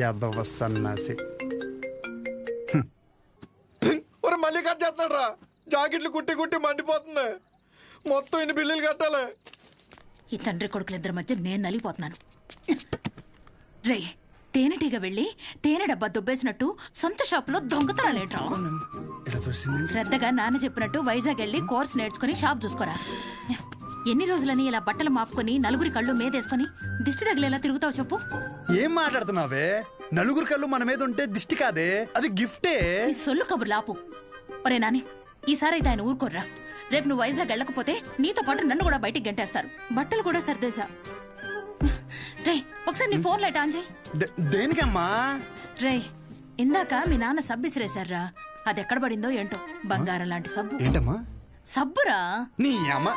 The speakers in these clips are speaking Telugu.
యాదవ సన్నాసి. మళ్ళీ కట్ చేస్తాడు రా. జాకెట్లు కుట్టి కుట్టి మండిపోతుంది. మొత్తం ఇన్ని బిల్లులు కట్టాలి. ఈ తండ్రి కొడుకులిద్దరి మధ్య నేను నలిగిపోతున్నాను. రే తేనెటీగ వెళ్ళి తేనె డబ్బా దుబ్బేసినట్టు సొంత షాపులో దొంగతనాలేంట్రా శ్రద్ధగా నాన్న చెప్పినట్టు వైజాగ్ వెళ్ళి కోర్స్ నేర్చుకుని షాప్ చూసుకోరా. ఎన్ని రోజులని ఇలా బట్టలు మాపుకొని నలుగురి కళ్ళు మీదేసుకొని దిష్టి తగిలేలా తిరుగుతావు చెప్పు? ఏం మాట్లాడుతున్నావే? నలుగురు కళ్ళు మన మీద ఉంటే దిష్టి కాదే? అది గిఫ్టే? ఈ సొల్లు కబుర్లు ఆపు ఒరే నాని ఈసారి అయితే ఆయన ఊరుకోర్రా. రేపు నువ్వు వైజాగ్ వెళ్ళకపోతే నీతో పాటు నన్ను కూడా బయటికి గంటేస్తారు. బట్టలు కూడా సర్దేశా. రే ఒకసారి నీ ఫోన్ లైట్ ఆన్ చేయి. దే- దేనికమ్మా? రే ఇందాక మీ నాన్న సబ్బు ఇసిరేశారా అది ఎక్కడ పడిందో ఏంటో? బంగారం లాంటి సబ్బు. ఏంటమ్మా? సబ్బురా? నీ అమ్మ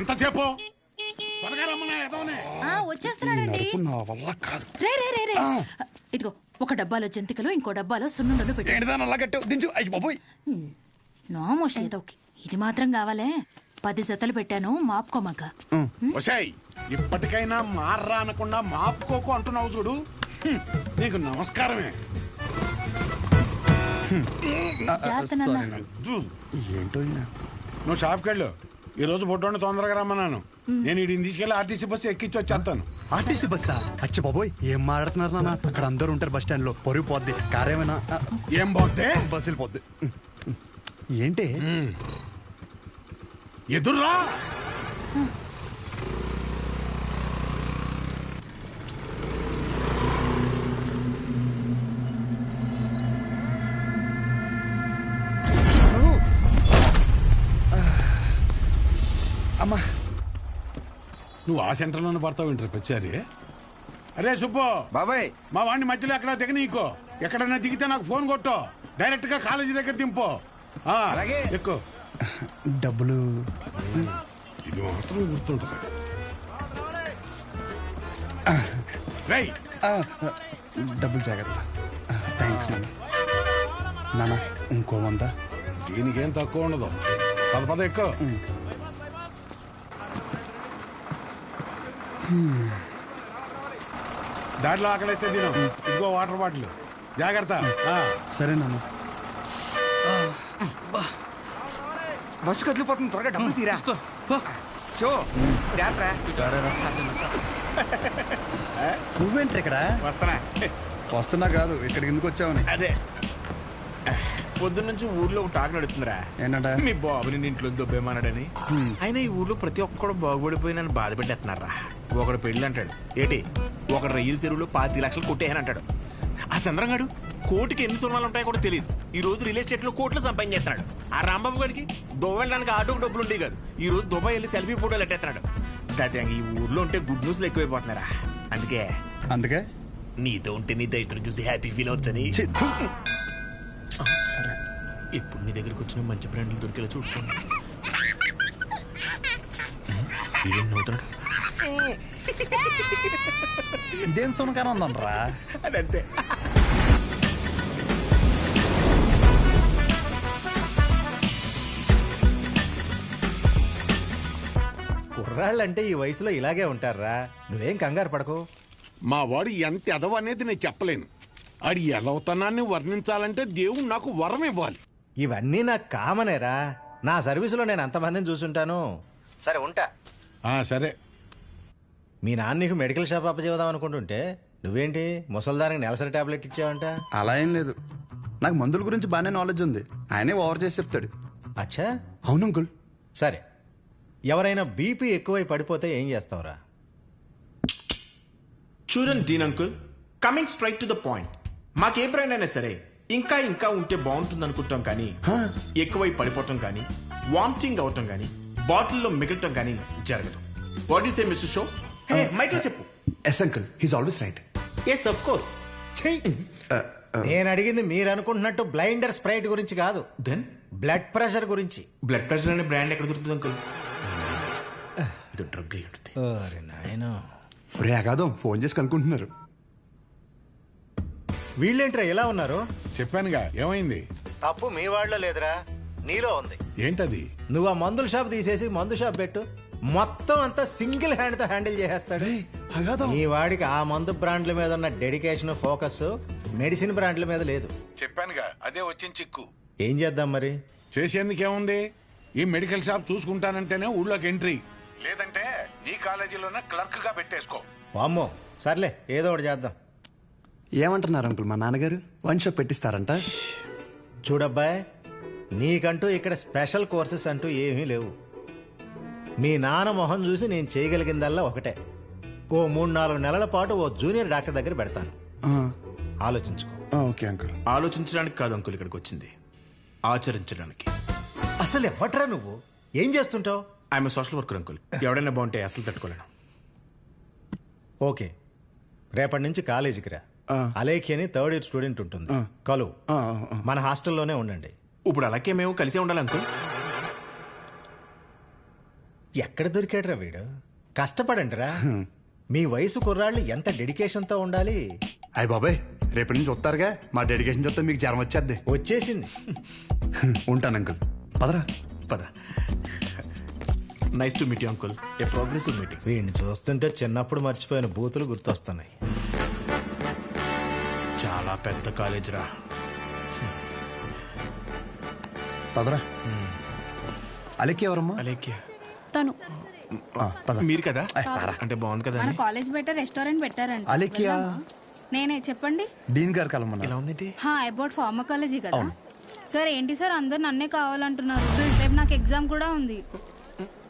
ఎంతసేపు? ఆ వచ్చేస్తున్నాడండి. నడుపు నా వల్ల కాదు. రే రే రే రే. ఇదిగో ఒక డబ్బాలో జంతికలు ఇంకో డబ్బాలో సున్నుండలు పెట్టు. ఏంటిదాని అలా కట్టావు దించు. అయ్యి బాబోయ్. నోమోష్ ఏదో ఒకటి. ఇది మాత్రం కావాలే. పది జతలు పెట్టాను మాపుకోమాక. ఇప్పటికైనా మార్రా అనకుండా మాపుకోకు అంటున్నావు చూడు. హ్మ్, నీకు నమస్కారమే. జాగ్రత్త నాన్న. ఏంటో ఈయన. నువ్వు షాప్కి వెళ్ళు ఈ రోజు బొడ్డోని తొందరగా రమ్మన్నాను. నేను వీడిని తీసుకెళ్ళి ఆర్టీసీ బస్సు ఎక్కించి వచ్చేస్తాను. ఆర్టీసీ బస్సా? అచ్చి బాబోయ్ ఏం మాట్లాడుతున్నారు నాన్న? అక్కడ అందరూ ఉంటారు బస్ స్టాండ్లో పొరుగు పోద్ది కారేమైనా? ఏం పోతే బస్సు వెళ్ళిపోద్ది. ఏంటి? ఎదుర్రా! అమ్మా. నువ్వు ఆ సెంటర్లోనే పడతావు ఇంటర్ వచ్చారి అరే సుబ్బు. బాబాయ్. మా వాడిని మధ్యలో ఎక్కడ దిగ నీకో. ఎక్కడన్నా దిగితే నాకు ఫోన్ కొట్టు. డైరెక్ట్గా కాలేజీ దగ్గర దింపు. ఆ, అలాగే. ఎక్కు. డబ్బులు. ఇది మాత్రం గుర్తుంటుంది. రేయ్. ఆ, డబ్బులు జాగ్రత్త. థ్యాంక్స్ నాన్న. నాన్న ఇంకో వంద. దీనికేం తక్కువ ఉండదు. పద పద ఎక్కువ దాంట్లో ఆకలిస్తే తిను. ఇంకో వాటర్ బాటిల్. జాగ్రత్త. ఆ. సరే నాన్న బస్సు కదిలిపోతుంది. త్వరగా డబ్బులు తీరా. షో జాగ్రత్త. నువ్వేంటి ఇక్కడ? వస్తానా వస్తున్నా కాదు ఇక్కడికి ఎందుకు వచ్చావని. అదే. పొద్దున్నుంచి ఊర్లో ఒక టాక్ నడుతుందిరా. ఏంటంట? మీ బాబుని నీ ఇంట్లో దొబ్బేమన్నాడని. అయినా ఈ ఊర్లో ప్రతి ఒక్కడు బాగుపడిపోయి నన్ను బాధ పెట్టేస్తున్నారా ఒకడు పెళ్ళి అంటాడు ఏంటి? ఒకడు రైలు చెరువులో పాతి లక్షలు కొట్టేయని అంటాడు ఆ చంద్రంగాడు కోటికి ఎన్ని సున్నాలు ఉంటాయో కూడా తెలియదు ఈ రోజు రియల్ ఎస్టేట్లో కోట్లు సంపాదించేస్తున్నాడు. ఆ రాంబాబు గారికి దుబాయ్ వెళ్ళడానికి ఆటోకి డబ్బులు ఉండేవి కాదు. ఈ రోజు దుబాయ్ వెళ్ళి సెల్ఫీ ఫోటోలు ఎట్టేస్తున్నాడు. దాదాపు ఈ ఊర్లో ఉంటే గుడ్ న్యూస్లు ఎక్కువైపోతున్నారా? అందుకే అందుకే? నీతో ఉంటే నీ దైత్రం చూసి హ్యాపీ ఫీల్ అవచ్చని. ఇప్పుడు నీ దగ్గరికి వచ్చిన మంచి బ్రాండ్లు దొరికేలా చూసుకోండి. ఇదేం సునకాన ఉందనరా అదంతే కుర్రాళ్ళంటే ఈ వయసులో ఇలాగే ఉంటారా? నువ్వేం కంగారు పడకు. మా వాడు ఎంత ఎదవ అనేది నేను చెప్పలేను. ఆడి ఎదవతనాన్ని వర్ణించాలంటే దేవుడు నాకు వరం ఇవ్వాలి ఇవన్నీ నాకు కామనేరా. నా సర్వీసులో నేను అంతమందిని చూసుంటాను. సరే ఉంటా. ఆ సరే. మీ నాన్న నీకు మెడికల్ షాప్ అప్పచేద్దాం అనుకుంటుంటే నువ్వేంటి ముసల్దానికి నెలసరి టాబ్లెట్ ఇచ్చావంట? అలా ఏం లేదు. నాకు మందుల గురించి బాగానే నాలెడ్జ్ ఉంది. ఆయనే ఓవర్ చేసి చెప్తాడు. అచ్చా? అవును అంకుల్. సరే. ఎవరైనా బీపీ ఎక్కువై పడిపోతే ఏం చేస్తావురా? చూడండి dean uncle coming straight to the point మాకే బ్రాండ్ అయినా సరే ఇంకా ఇంకా ఉంటే బాగుంటుంది అనుకుంటాం కానీ ఎక్కువై పడిపోవటం కానీ వామిటింగ్ అవటం కానీ బాటిల్లో మిగలటం కానీ జరగదు. What is a mister show hey Michael చెప్పు. Yes uncle he's always right yes of course నేను అడిగింది మీరు అనుకుంటున్నట్టు బ్లైండర్ స్ప్రైట్ గురించి కాదు. దెన్ బ్లడ్ ప్రెషర్ గురించి. బ్లడ్ ప్రెషర్ అనే బ్రాండ్ ఎక్కడ దొరుకుతుంది అంకుల్? ఇది డ్రగ్ అయి ఉంటుంది ఓరి నాయనా. రే అగాదం ఫోన్ చేసి కనుక్కుంటున్నారు. వీళ్ళేంట్రా ఎలా ఉన్నారు? చెప్పానుగా ఏమైంది? తప్పు మీ వాళ్ళలో లేదురా నీలో ఉంది. ఏంటది? నువ్వు ఆ మందుల షాప్ తీసేసి మందు షాప్ పెట్టు. మొత్తం అంతా సింగిల్ హ్యాండ్తో హ్యాండిల్ చేసేస్తాడు. అగాదం ఈ వాడికి ఆ మందు బ్రాండ్ల మీద ఉన్న డెడికేషన్ ఫోకస్ మెడిసిన్ బ్రాండ్ల మీద లేదు. చెప్పానుగా అదే వచ్చిన చిక్కు. ఏం చేద్దాం మరి? చేసేందుకేముంది ఈ మెడికల్ షాప్ చూసుకుంటానంటేనే ఊళ్ళోకి ఎంట్రీ. లేదంటే నీ కాలేజీలోనే క్లర్క్గా పెట్టేసుకో. వామ్మో సర్లే ఏదో ఒకటి చేద్దాం. ఏమంటున్నారు అంకుల్ మా నాన్నగారు? వన్ షాప్ పెట్టిస్తారంట. చూడబ్బాయ్ నీకంటూ ఇక్కడ స్పెషల్ కోర్సెస్ అంటూ ఏమీ లేవు. మీ నాన్న మొహం చూసి నేను చేయగలిగిందల్లా ఒకటే. ఓ మూడు నాలుగు నెలల పాటు ఓ జూనియర్ డాక్టర్ దగ్గర పెడతాను. ఆలోచించుకో. Okay uncle. ఆలోచించడానికి కాదు అంకుల్ ఇక్కడికి వచ్చింది. ఆచరించడానికి. అసలు ఎవట్రా నువ్వు? ఏం చేస్తుంటావు? I'm social worker uncle. ఎవడైనా బాగుంటే అసలు తట్టుకోలేను. ఓకే. రేపటి నుంచి కాలేజీకి రా. అలేఖి అని థర్డ్ ఇయర్ స్టూడెంట్ ఉంటుంది. కలువు. మన హాస్టల్లోనే ఉండండి. ఇప్పుడు అలాగే మేము కలిసే ఉండాలి అంకుల్. ఎక్కడ దొరికాడురా వీడు? కష్టపడండి రా మీ వయసు కుర్రాళ్ళు ఎంత డెడికేషన్తో ఉండాలి? అయ్య బాబాయ్ రేపటి నుంచి వస్తారుగా. మా డెడికేషన్ చూస్తే మీకు జ్వరం వచ్చేద్ది. వచ్చేసింది. ఉంటాను అంకుల్. పదరా. పద. Nice to meet you uncle a progressive meeting వీడిని చూస్తుంటే చిన్నప్పుడు మర్చిపోయిన బూతులు గుర్తొస్తున్నాయి. చాలా పెద్ద కాలేజ్ రా. పదరా. అలెక్కి ఎవరమ్మా? అలేఖ్య తను ఆ, పద. మీరు కదా? అంటే బాగుంది కదా మన అని? కాలేజ్ బయట రెస్టారెంట్ పెట్టారండి అలెక్కియా నేనే చెప్పండి. డీన్ గారు కలమన్నా ఉంది హా అబౌట్ ఫార్మకాలజీ కదా? సార్ ఏంటి సార్? అందరు నన్నే కావాలంటున్నారు. రేపు నాకు ఎగ్జామ్ కూడా ఉంది.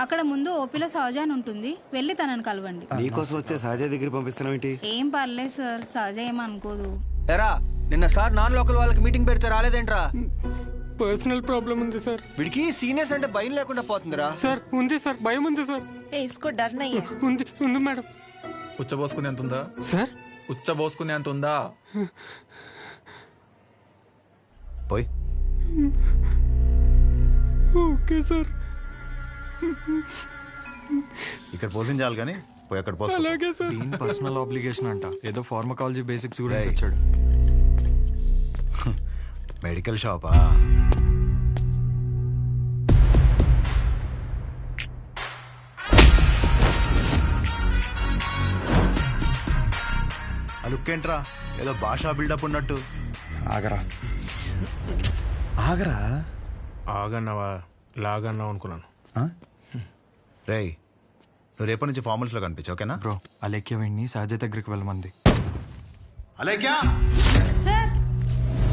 అక్కడ ముందు ఓపీలో సహజ అని ఉంటుంది. వెళ్ళి తనని కలవండి. నీకోసం వస్తే సహజ దగ్గర పంపిస్తున్నావు ఏంటి? ఏం పర్లేదు సార్. సహజ ఏమనుకోదు ఎరా నిన్న సార్ నాన్ లోకల్ వాళ్ళకి మీటింగ్ పెడితే రాలేదేంట్రా? పర్సనల్ ప్రాబ్లం ఉంది సార్. వీడికి సీనియర్స్ అంటే భయం లేకుండా పోతుందిరా. సార్ ఉంది సార్. భయం ఉంది సార్. ఏ ఇసుకో డర్ నయ్యే ఉంది ఉంది మేడం. ఉచ్చబోసుకునే అంత ఉందా సార్? ఉచ్చబోసుకునే అంత ఉందా పోయి. Okay sir. ఇక్కడ పోషించాలి కానీ పోయి అక్కడ పోస్తా అలాగే సార్. పర్సనల్ ఆబ్లిగేషన్ అంట. ఏదో ఫార్మకాలజీ బేసిక్స్ గురించి వచ్చాడు. మెడికల్ షాపా? ఆ లుక్ ఏంట్రా? ఏదో భాషా బిల్డప్ ఉన్నట్టు. ఆగరా. ఆగరా? ఆగన్నావా? లాగన్నావు అనుకున్నాను. ఆ? రేయ్ నువ్వు రేపటి నుంచి ఫార్మల్స్లో కనిపించు ఓకేనా? బ్రో అలేఖ్య వీడిని సహజ దగ్గరికి వెళ్ళమంది. అలేక్యా సార్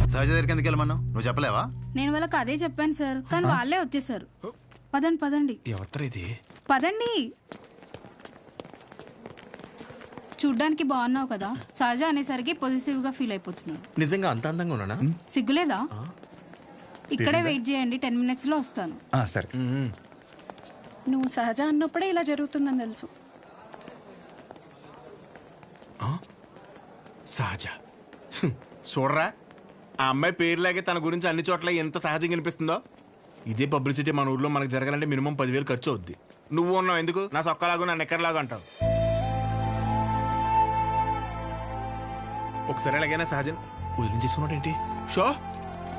సహజ దగ్గరికి ఎందుకు వెళ్ళమన్నావు? నువ్వు చెప్పలేవా? నేను వాళ్ళకి అదే చెప్పాను సార్. కానీ వాళ్ళే వచ్చేసారు. పదండి పదండి. ఎవరు ఇది? పదండి. చూడ్డానికి బాగున్నావు కదా. సహజ అనేసరికి పొజిటివ్గా ఫీల్ అయిపోతున్నాడు. నిజంగా అంత అందంగా ఉన్నానా? సిగ్గులేదా? ఇక్కడే వెయిట్ చేయండి టెన్ మినిట్స్లో వస్తాను. ఆ, సరే. నువ్వు సహజ అన్నప్పుడే ఇలా జరుగుతుందని తెలుసు. సహజ. చూడరా? ఆ అమ్మాయి పేరులాగే తన గురించి అన్ని చోట్ల ఎంత సహజంగా అనిపిస్తుందో ఇదే పబ్లిసిటీ మన ఊర్లో మనకు జరగాలంటే మినిమం పదివేలు ఖర్చు అవుద్ది. నువ్వు ఉన్నావు ఎందుకు? నా సొక్కలాగా నా నెక్కర్లాగా అంటావు. ఒకసారి ఎలాగైనా సహజన్ వదిలించేసుకున్నాడు ఏంటి షో!